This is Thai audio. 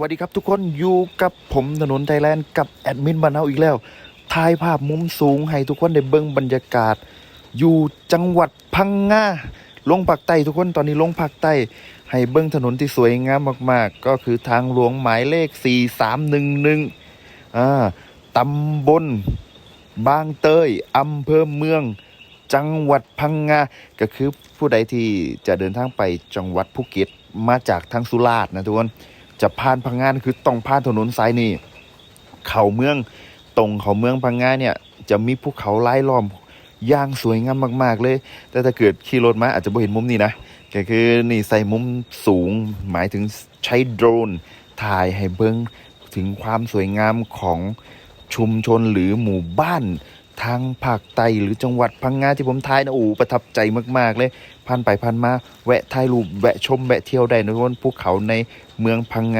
วัสดีครับทุกคนอยู่กับผมถนนไทยแลนด์กับแอดมินบานเฮาอีกแล้วถ่ายภาพมุมสูงให้ทุกคนได้เบิ่งบรรยากาศ อยู่จังหวัดพังงาลงภาคใต้ทุกคนตอนนี้ลงภาคใต้ ให้เบิ่งถนนที่สวยงามมากๆ ก็คือทางหลวงหมายเลข 4311อ่าตำบลบางเตยอำเภอเมือง จังหวัดพังงาก็คือผู้ใดที่จะเดินทางไปจังหวัดภูเก็ตมาจากทางสุราษฎร์นะทุกคน จะผ่านพังงานคือต้องผ่านถนนสายนี้เขาเมืองตรงเขาเมืองพังงาเนี่ย จะมีภูเขาไล่ล้อมอย่างสวยงามมาก ๆ เลย แต่ถ้าเกิดขี่รถมาอาจจะไม่เห็นมุมนี้นะก็คือนี่ใส่มุมสูงหมายถึงใช้โดรนถ่ายให้เบิ้งถึงความสวยงามของชุมชนหรือหมู่บ้าน ทางภาคใต้หรือจังหวัดพังงาที่ผมถ่ายนะโอ้ประทับใจมาก ๆ เลยผ่านไปผ่านมา แวะถ่ายรูปแวะชมแวะเที่ยวได้นะทุนภูเขาในเมืองพังงา